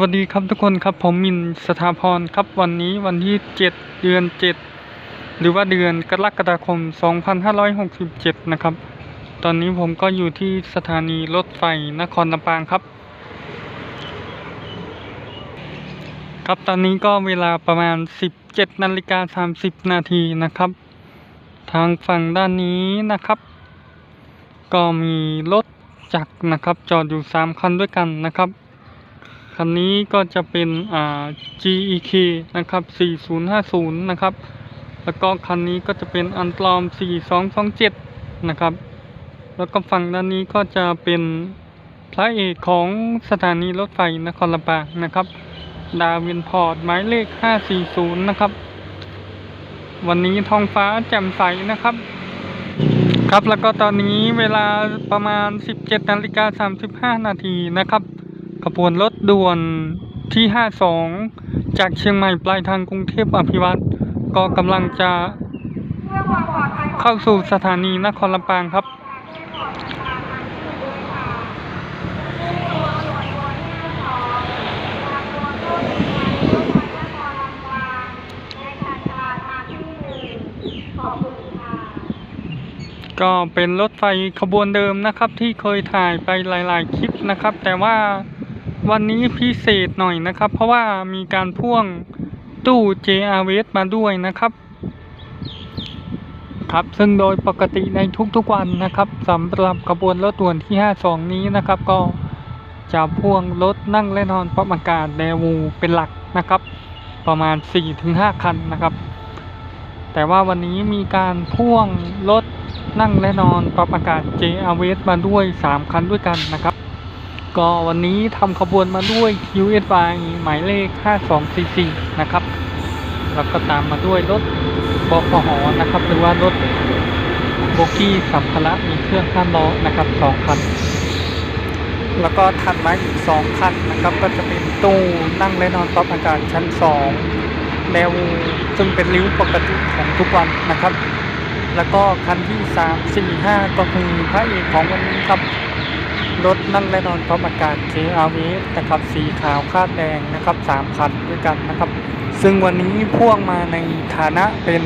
วัสดีครับทุกคนครับผมมินสถาพรครับวันนี้วันที่ 7 เดือน 7 หรือว่าเดือนกรกฎาคม 2567 นะครับ ตอนนี้ผมก็อยู่ที่สถานีรถไฟนครลำปางครับ ครับตอนนี้ก็เวลาประมาณ 17นาฬิกา30 นาทีนะครับ ทางฝั่งด้านนี้นะครับ ก็มีรถจักรนะครับ จอดอยู่ 3 คันด้วยกันนะครับ คันนี้ก็จะเป็นอ่า GEK นะครับ 4050 นะครับ แล้วก็คันนี้ก็จะเป็นอันตรอม 4227 นะครับ แล้วก็ฝั่งด้านนี้ก็จะเป็นพระเอกของสถานีรถไฟนครลำปางนะครับ ดาวินพอร์ตหมายเลข 540 นะครับ วันนี้ท้องฟ้าแจ่มใสนะครับ ครับแล้วก็ตอนนี้เวลาประมาณ 17นาฬิกา35นาทีนะครับขบวนรถ ด่วนที่ 52 จากเชียงใหม่ปลายทางกรุงเทพอภิวัตรก็กำลังจะเข้าสู่สถานีนครลำปางครับ ก็เป็นรถไฟขบวนเดิมนะครับที่เคยถ่ายไปหลาย ๆ คลิปนะครับ แต่ว่า วันนี้พิเศษหน่อยนะครับ เพราะว่ามีการพ่วงตู้ JRV มาด้วยนะครับ ครับซึ่งโดยปกติในทุกๆวันนะครับสำหรับขบวนรถด่วนที่ 52 นี้นะครับ ก็จะพ่วงรถนั่งและนอนปรับอากาศแดวูเป็นหลักนะครับ ประมาณ 4-5 คันนะครับ แต่ว่าวันนี้มีการพ่วงรถนั่งและนอนปรับอากาศ JRV มาด้วย 3 คันด้วยกันนะครับ ก็วันนี้ทำขบวนมาด้วย QSY หมายเลข 5244 นะครับ แล้วก็ตามมาด้วยรถบขหนะครับ หรือว่ารถโบกี้สัมภาระมีเครื่องข้ามล้อนะครับ2คัน แล้วก็ถัดมาอีก 2 คันนะครับ ก็จะเป็นตู้นั่งและนอนปรับอากาศชั้น 2 แนวซึ่งเป็นริ้วปกติของทุกวันนะครับ แล้วก็คันที่ 3 4 5 ก็คือพระเอกของวันนี้ครับ รถนั่งและนอนพร้อมอากาศ JRV นะครับสีขาวคาดแดงนะครับ3คันด้วยกันนะครับ ซึ่งวันนี้พ่วงมาในฐานะเป็น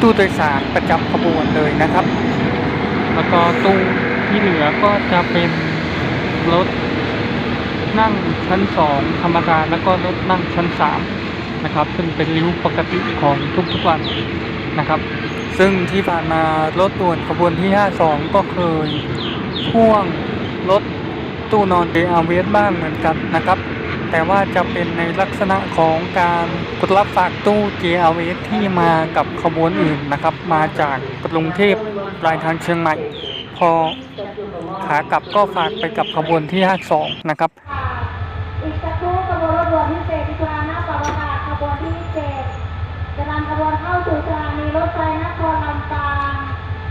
ตู้โดยสารประจำขบวนเลยนะครับ แล้วก็ตู้ที่เหลือก็จะเป็นรถนั่งชั้น 2 ธรรมดาแล้วก็รถนั่งชั้น 3 นะครับ ซึ่งเป็นริ้วปกติของทุกๆวันนะครับ ซึ่งที่ผ่านมารถด่วนขบวนที่ 52 ก็เคยพ่วง รถตู้นอนเดอาเวสบ้างเหมือนกันนะครับ แต่ว่าจะเป็นในลักษณะของการกดรับฝากตู้ JRV ที่มากับขบวนอื่นนะครับ มาจากกรุงเทพปลายทางเชียงใหม่ พอขากลับก็ฝากไปกับขบวนที่ 52 นะครับอีกสักครู่ขบวนรถด่วนพิเศษที่กลางหน้าปรับอากาศขบวนที่เจ็ดจะนำขบวนเข้าสู่สถานีรถไฟนครลำปาง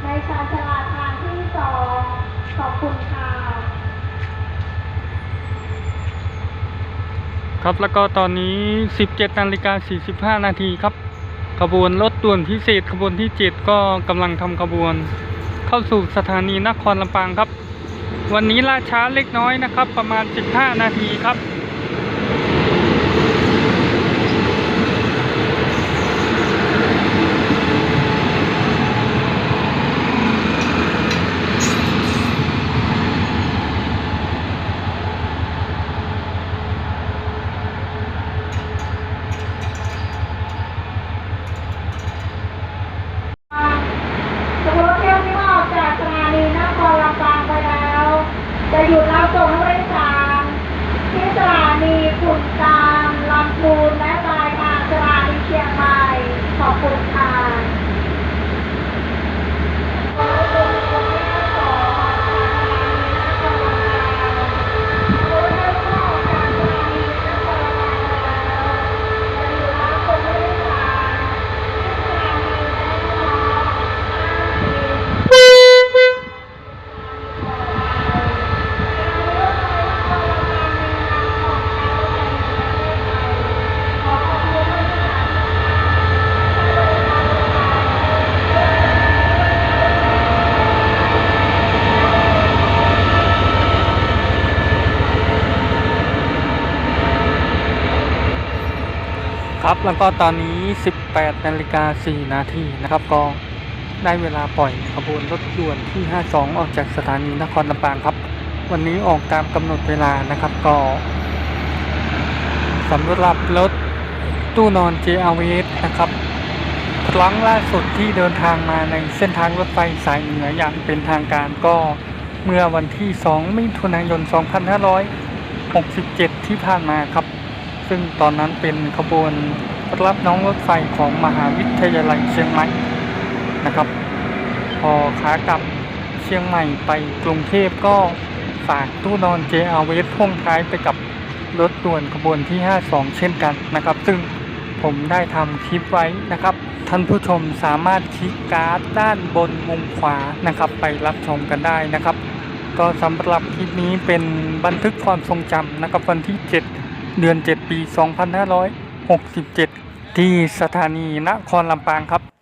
ในชานชาลาทางที่สองขอบคุณค่ะ ครับแล้วก็ตอนนี้ 17นาฬิกา45 นาทีครับ ขบวนรถด่วนพิเศษขบวนที่ 7 ก็กำลังทำขบวน เข้าสู่สถานีนครลำปางครับ วันนี้ล่าช้าเล็กน้อยนะครับ ประมาณ 15 นาทีครับ หยุดรับส่งผู้โดยสารที่สถานีขุนตามลำพูนและ ครับ แล้วก็ตอนนี้ 18นาฬิกา4นาทีนะครับ ก็ได้เวลาปล่อยขบวนรถด่วนที่ 52 ออกจากสถานีนครลำปางครับ วันนี้ออกตามกำหนดเวลานะครับ ก็สำหรับรถตู้นอน JRVS นะครับ ครั้งล่าสุดที่เดินทางมาในเส้นทางรถไฟสายเหนืออย่างเป็นทางการก็เมื่อวันที่ 2 มิถุนายน 2567 ที่ผ่านมาครับ ซึ่งตอนนั้นเป็นขบวนรับน้องรถไฟของมหาวิทยาลัยเชียงใหม่นะครับ พอขากลับเชียงใหม่ไปกรุงเทพก็ฝากตู้นอน JRV พ่วงท้ายไปกับรถด่วนขบวนที่ 52 เช่นกันนะครับ ซึ่งผมได้ทำคลิปไว้นะครับ ท่านผู้ชมสามารถคลิกการ์ดด้านบนมุมขวานะครับ ไปรับชมกันได้นะครับ ก็สำหรับคลิปนี้เป็นบันทึกความทรงจำนะครับวันที่ 7 เดือน 7 ปี 2567 ที่สถานีนครลำปางครับ